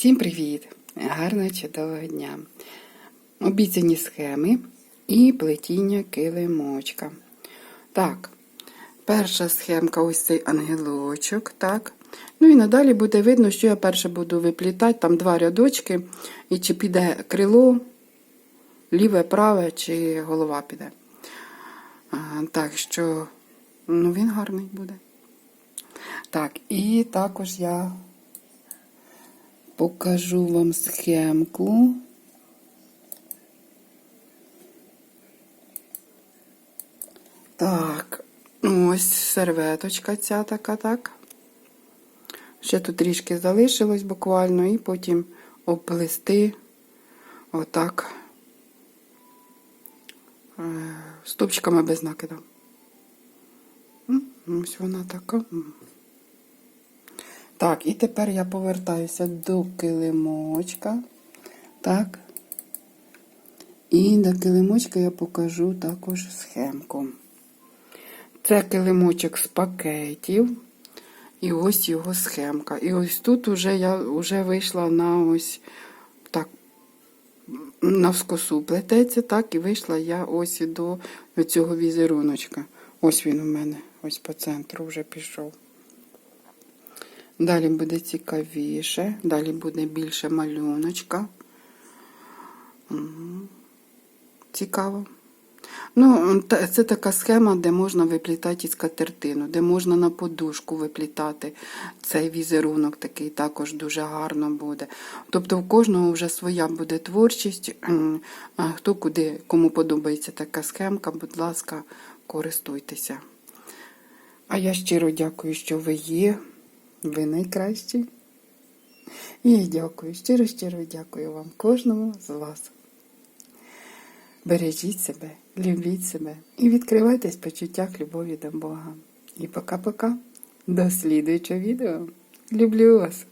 Всім привіт! Гарного чудового дня! Обіцяні схеми і плетіння килимочка. Так, перша схемка ось цей ангелочок, так. Ну і надалі буде видно, що я перше буду виплітати там два рядочки, і чи піде крило, ліве, праве, чи голова піде. Так що, ну він гарний буде. Так, і також я покажу вам схемку. Так, ось серветочка ця така, так. Ще тут трішки залишилось буквально, і потім оплести отак е, стопчиками без накиду. Ось вона така. Так, і тепер я повертаюся до килимочка. Так. І до килимочка я покажу також схемку. Це килимочок з пакетів. І ось його схемка. І ось тут уже я вже вийшла на ось так, навскосу плететься, так, і вийшла я ось до цього візеруночка. Ось він у мене, ось по центру вже пішов. Далі буде цікавіше, далі буде більше малюночка. Цікаво. Ну, це така схема, де можна виплітати із катертину, де можна на подушку виплітати цей візерунок, такий також дуже гарно буде. Тобто у кожного вже своя буде творчість. Хто куди, кому подобається така схемка, будь ласка, користуйтеся. А я щиро дякую, що ви є. Ви найкращі. І я дякую, щиро, щиро дякую вам, кожному з вас. Бережіть себе, любіть себе і відкривайтесь в почуттях любові до Бога. І пока-пока. До слідуючого відео. Люблю вас!